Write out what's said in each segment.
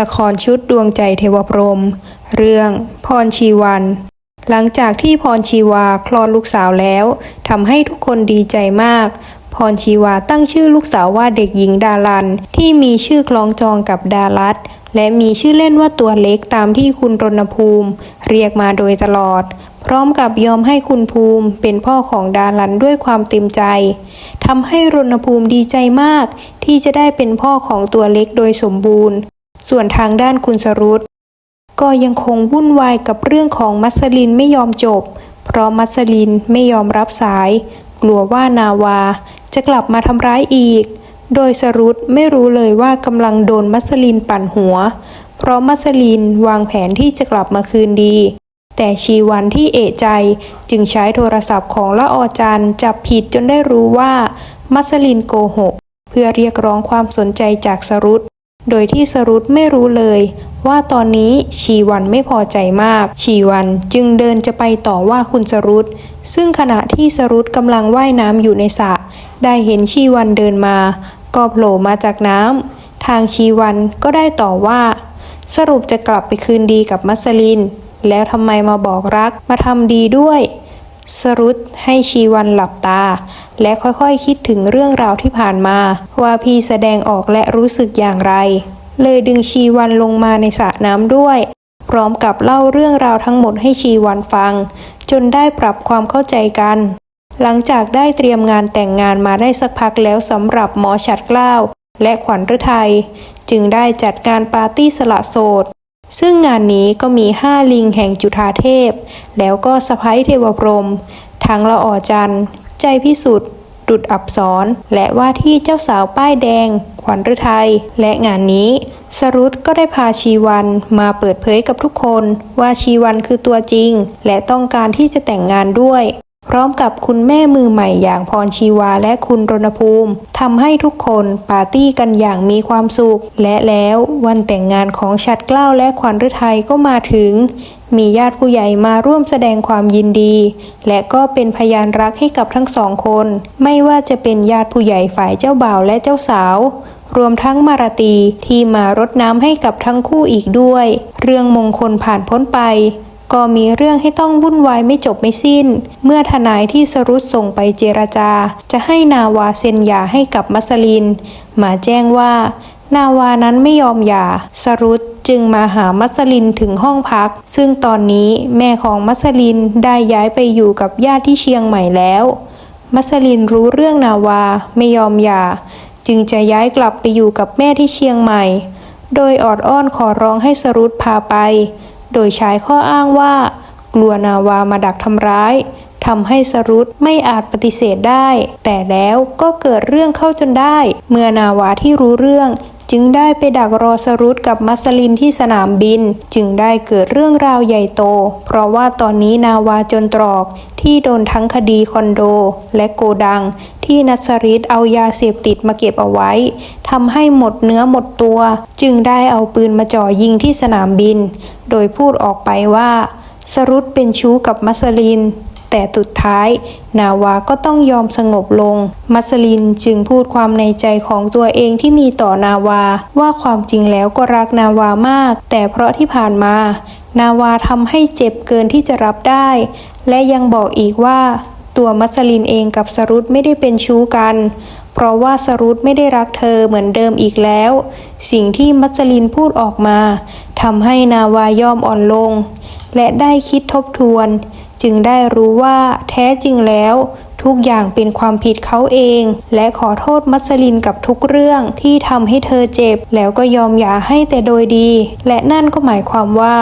ละครชุดดวงใจเทวพรหมเรื่องพรชีวัน หลังจากที่พรชีวาคลอดลูกสาวแล้วทำให้ทุกคนดีใจมาก พรชีวาตั้งชื่อลูกสาวว่าเด็กหญิงดารัน ที่มีชื่อคล้องจองกับดารัตและมีชื่อเล่นว่าตัวเล็กตามที่คุณรณภูมิ เรียกมาโดยตลอด พร้อมกับยอมให้คุณภูมิเป็นพ่อของดารันด้วยความเต็มใจทำให้รณภูมิดีใจมาก ที่จะได้เป็นพ่อของตัวเล็กโดยสมบูรณ์ ส่วนทางด้านคุณสรุตก็ยังคงวุ่นวายกับเรื่องของมัสลินไม่ยอมจบ เพราะมัสลินไม่ยอมรับสาย กลัวว่านาวา จะกลับมาทำร้ายอีก โดยสรุตไม่รู้เลยว่ากำลังโดนมัสลินปั่นหัว เพราะมัสลินวางแผนที่จะกลับมาคืนดี แต่ชีวันที่เอะใจจึงใช้โทรศัพท์ของละออจันจับผิดจนได้รู้ว่า มัสลินโกหก เพื่อเรียกร้องความสนใจจากสรุต โดยที่สรุตไม่รู้เลย ว่าตอนนี้ชีวันไม่พอใจมาก ชีวันจึงเดินจะไปต่อว่าคุณสรุตซึ่งขณะที่สรุตกำลังว่ายน้ำอยู่ในสระได้เห็นชีวันเดินมา ก็โผล่มาจากน้ำทางชีวันก็ได้ต่อว่า สรุปจะกลับไปคืนดีกับมัสลิน แล้วทำไมมาบอกรักมาทำดีด้วย สรุตให้ชีวันหลับตา และค่อยๆคิดถึงเรื่องราวที่ผ่านมา ว่าพี่แสดงออกและรู้สึกอย่างไร เลยดึงชีวันลงมาในสระน้ำด้วย พร้อมกับเล่าเรื่องราวทั้งหมดให้ชีวันฟัง จนได้ปรับความเข้าใจกัน หลังจากได้เตรียมงานแต่งงานมาได้สักพักแล้วสำหรับหมอฉัดเกล้าและขวัญฤทัยจึงได้จัดการปาร์ตี้สละโสดซึ่งงานนี้ก็มีห้าลิงแห่งจุฑาเทพ แล้วก็สะพ้ยเทวพรม ทั้งละออจันทร์ ใจพิสุทธิ์ดุดอับสรและว่าที่เจ้าสาวป้ายแดง ขวัญฤทัย และงานนี้ สรุตก็ได้พาชีวันมาเปิดเผยกับทุกคน ว่าชีวันคือตัวจริง และต้องการที่จะแต่งงานด้วย พร้อมกับคุณแม่มือใหม่อย่างพรชีวาและคุณรณภูมิทำให้ทุกคนปาร์ตี้กันอย่างมีความสุข และแล้ววันแต่งงานของชัดเกล้าและขวัญฤทัยก็มาถึง มีญาติผู้ใหญ่มาร่วมแสดงความยินดี และก็เป็นพยานรักให้กับทั้งสองคน ไม่ว่าจะเป็นญาติผู้ใหญ่ฝ่ายเจ้าบ่าวและเจ้าสาวรวมทั้งมารตีที่มารดน้ำให้กับทั้งคู่อีกด้วย เรื่องมงคลผ่านพ้นไป ก็มีเรื่องให้ต้องวุ่นวายไม่จบไม่สิ้น เมื่อทนายที่สรุตส่งไปเจรจา จะให้นาวาเซ็นหย่าให้กับมัสลิน มาแจ้งว่า นาวานั้นไม่ยอมหย่าสรุตจึงมาหามัสลินถึงห้องพัก ซึ่งตอนนี้แม่ของมัสลินได้ย้ายไปอยู่กับญาติที่เชียงใหม่แล้ว มัสลินรู้เรื่องนาวาไม่ยอมหย่า จึงจะย้ายกลับไปอยู่กับแม่ที่เชียงใหม่ โดยออดอ้อนขอร้องให้สรุตพาไป โดยใช้ข้ออ้างว่า กลัวนาวามาดักทำร้ายทำให้สรุตไม่อาจปฏิเสธได้ แต่แล้วก็เกิดเรื่องเข้าจนได้ เมื่อนาวาที่รู้เรื่อง จึงได้ไปดักรอสรุตกับมัสลินที่สนามบิน จึงได้เกิดเรื่องราวใหญ่โต เพราะว่าตอนนี้นาวาจนตรอกที่โดนทั้งคดีคอนโด และโกดัง ที่นัสริตเอายาเสพติดมาเก็บเอาไว้ทำให้หมดเนื้อหมดตัว จึงได้เอาปืนมาจ่อยิงที่สนามบิน โดยพูดออกไปว่า สรุตเป็นชู้กับมัสลิน แต่สุดท้ายนาวาก็ต้องยอมสงบลง มัสลินจึงพูดความในใจของตัวเองที่มีต่อนาวา ว่าความจริงแล้วก็รักนาวามาก แต่เพราะที่ผ่านมา นาวาทำให้เจ็บเกินที่จะรับได้ และยังบอกอีกว่า ตัวมัสลินเองกับสรุตไม่ได้เป็นชู้กัน เพราะว่าสรุตไม่ได้รักเธอเหมือนเดิมอีกแล้ว สิ่งที่มัสลินพูดออกมาทำให้นาวายอมอ่อนลง และได้คิดทบทวน จึงได้รู้ว่าแท้จริงแล้ว ทุกอย่างเป็นความผิดเขาเอง และขอโทษมัสลินกับทุกเรื่องที่ทำให้เธอเจ็บ แล้วก็ยอมหย่าให้แต่โดยดี และนั่นก็หมายความว่า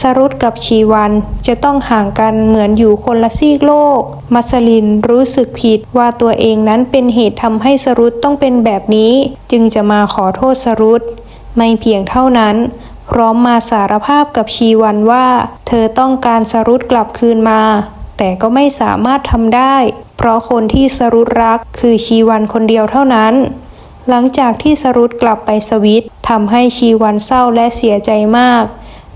สรุตกับชีวันจะต้องห่างกันเหมือนอยู่คนละซีกโลก มัสลินรู้สึกผิดว่าตัวเองนั้นเป็นเหตุทำให้สรุตต้องเป็นแบบนี้ จึงจะมาขอโทษสรุตไม่เพียงเท่านั้น ร้อมมาสารภาพกับชีวันว่า เธอต้องการสรุตกลับคืนมา แต่ก็ไม่สามารถทำได้ เพราะคนที่สรุตรักคือชีวันคนเดียวเท่านั้น หลังจากที่สรุตกลับไปสวิตทำให้ชีวันเศร้าและเสียใจมาก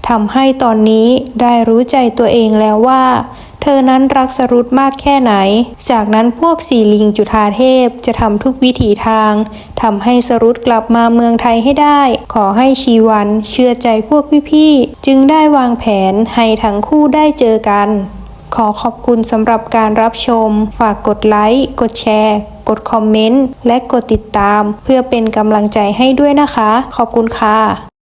ทำให้ตอนนี้ได้รู้ใจตัวเองแล้วว่า เธอนั้นรักสรุตมากแค่ไหน จากนั้นพวกสี่ลิงจุธาเทพจะทำทุกวิถีทางทำให้สรุตกลับมาเมืองไทยให้ได้ ขอให้ชีวันเชื่อใจพวกพี่ๆจึงได้วางแผนให้ทั้งคู่ได้เจอกัน ขอขอบคุณสำหรับการรับชม ฝากกดไลค์ กดแชร์ กดคอมเมนต์ และกดติดตาม เพื่อเป็นกำลังใจให้ด้วยนะคะ ขอบคุณค่ะ